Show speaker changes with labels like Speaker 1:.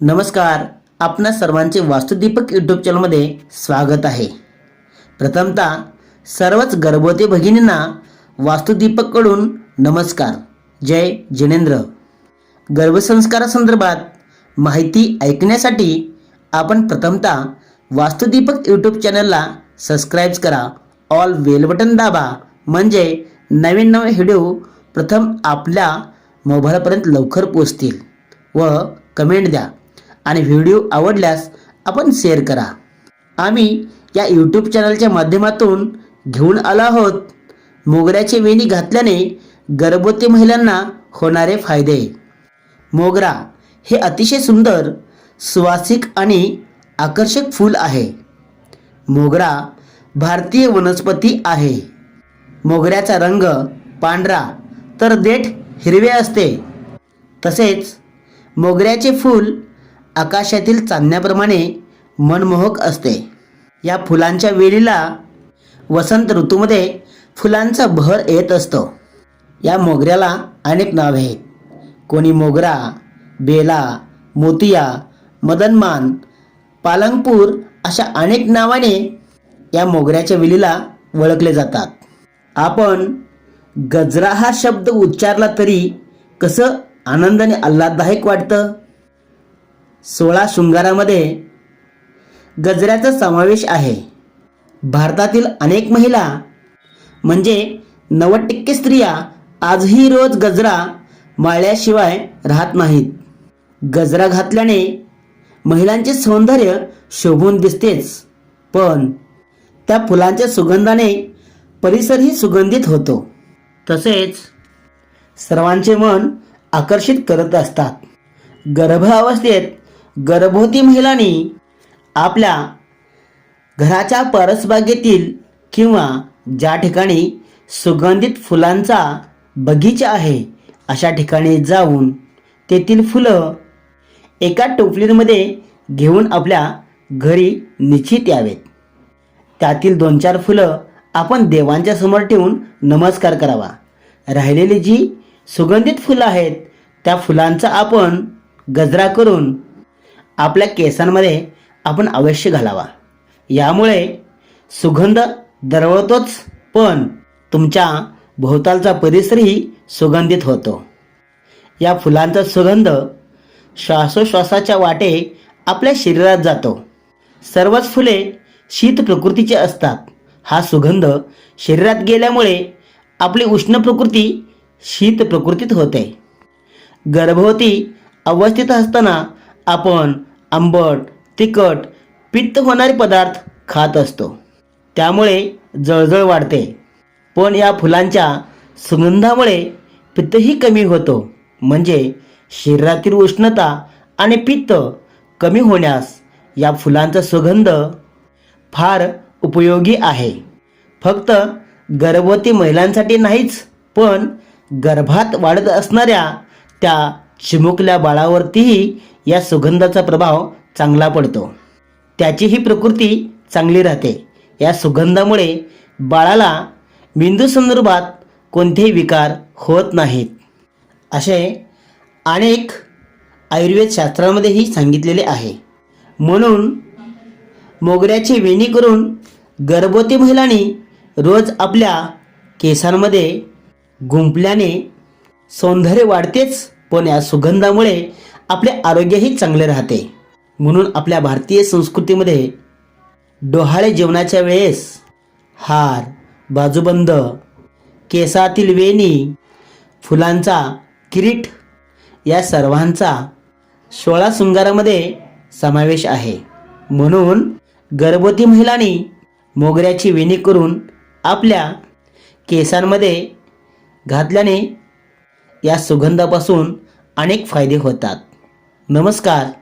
Speaker 1: नमस्कार. आपणा सर्वांचे वास्तुदीपक यूट्यूब चॅनलमध्ये स्वागत आहे. प्रथमतः सर्वच गर्भवती भगिनींना वास्तुदीपककडून नमस्कार. जय जिनेंद्र. गर्भसंस्कारासंदर्भात माहिती ऐकण्यासाठी आपण प्रथमतः वास्तुदीपक यूट्यूब चॅनलला सबस्क्राईब करा. ऑल वेल बटन दाबा. म्हणजे नवीन नवीन व्हिडिओ प्रथम आपल्या मोबाईलपर्यंत लवकर पोचतील व कमेंट द्या. आणि व्हिडिओ आवडल्यास आपण शेअर करा. आम्ही या यूट्यूब चॅनलच्या माध्यमातून घेऊन आलो आहोत. मोगऱ्याचे वेणी घातल्याने गर्भवती महिलांना होणारे फायदे. मोगरा हे अतिशय सुंदर सुवासिक आणि आकर्षक फूल आहे. मोगरा भारतीय वनस्पती आहे. मोगऱ्याचा रंग पांढरा तर देठ हिरवे असते. तसेच मोगऱ्याचे फूल आकाशातील चांदण्याप्रमाणे मनमोहक असते. या फुलांच्या वेलीला वसंत ऋतूमध्ये फुलांचा बहर येत असतो. या मोगऱ्याला अनेक नावे आहेत. कोणी मोगरा बेला मोतिया मदनमान पालंगपूर अशा अनेक नावाने या मोगऱ्याच्या वेलीला ओळखले जातात. आपण गजरा हा शब्द उच्चारला तरी कसं आनंदाने आल्हाददायक वाटतं? सोळा शृंगारामध्ये गजऱ्याचा समावेश आहे. भारतातील अनेक महिला म्हणजे नव्वद टक्के स्त्रिया आजही रोज गजरा माळल्याशिवाय राहत नाहीत. गजरा घातल्याने महिलांचे सौंदर्य शोभून दिसतेच पण त्या फुलांच्या सुगंधाने परिसरही सुगंधित होतो. तसेच सर्वांचे मन आकर्षित करत असतात. गर्भावस्थेत गर्भवती महिलांनी आपल्या घराच्या परसबागेतील किंवा ज्या ठिकाणी सुगंधित फुलांचा बगीचा आहे अशा ठिकाणी जाऊन तेथील फुलं एका टोपलीमध्ये घेऊन आपल्या घरी निश्चित यावेत. त्यातील दोन चार फुलं आपण देवांच्या समोर ठेवून नमस्कार करावा. राहिलेली जी सुगंधित फुलं आहेत त्या फुलांचा आपण गजरा करून आपल्या केसांमध्ये आपण अवश्य घालावा. यामुळे सुगंध दरवळतोच पण तुमच्या भोवतालचा परिसरही सुगंधित होतो. या फुलांचा सुगंध श्वासोश्वासाच्या वाटे आपल्या शरीरात जातो. सर्वच फुले शीत प्रकृतीचे असतात. हा सुगंध शरीरात गेल्यामुळे आपली उष्ण प्रकृती शीत प्रकृतीत होते. गर्भवती अवस्थेत असताना आपण आंबट तिखट पित्त होणारे पदार्थ खात असतो. त्यामुळे जळजळ वाढते. पण या फुलांच्या सुगंधामुळे पित्तही कमी होतो. म्हणजे शरीरातील उष्णता आणि पित्त कमी होण्यास या फुलांचा सुगंध फार उपयोगी आहे. फक्त गर्भवती महिलांसाठी नाहीच पण गर्भात वाढत असणाऱ्या त्या चिमुकल्या बाळावरतीही या सुगंधाचा प्रभाव चांगला पडतो. त्याचीही प्रकृती चांगली राहते. या सुगंधामुळे बाळाला मेंदू संदर्भात कोणतेही विकार होत नाहीत. असे अनेक आयुर्वेद शास्त्रामध्येही सांगितलेले आहे. म्हणून मोगऱ्याची वेणी करून गर्भवती महिलांनी रोज आपल्या केसांमध्ये गुंपल्याने सौंदर्य वाढतेच. पण या सुगंधामुळे आपले आरोग्यही चांगले राहते. म्हणून आपल्या भारतीय संस्कृतीमध्ये डोहाळे जेवणाच्या वेळेस हार बाजूबंद केसातील वेणी फुलांचा किरीट या सर्वांचा सोळा शृंगारामध्ये समावेश आहे. म्हणून गर्भवती महिलांनी मोगऱ्याची वेणी करून आपल्या केसांमध्ये घातल्याने या सुगंधापासून अनेक फायदे होतात. नमस्कार.